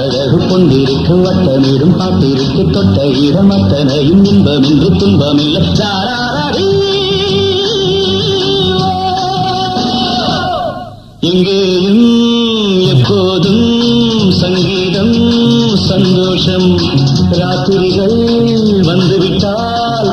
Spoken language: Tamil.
அழகு கொண்டிருக்கு வட்டமிடும் பாட்டிற்கு தொட்ட இடம் அத்தனையும் இன்பம் என்று துன்பமில்லை தாராரீ. எங்கேயும் எப்போதும் சங்கீதம் சந்தோஷம் ராத்திரிகள் வந்துவிட்டால்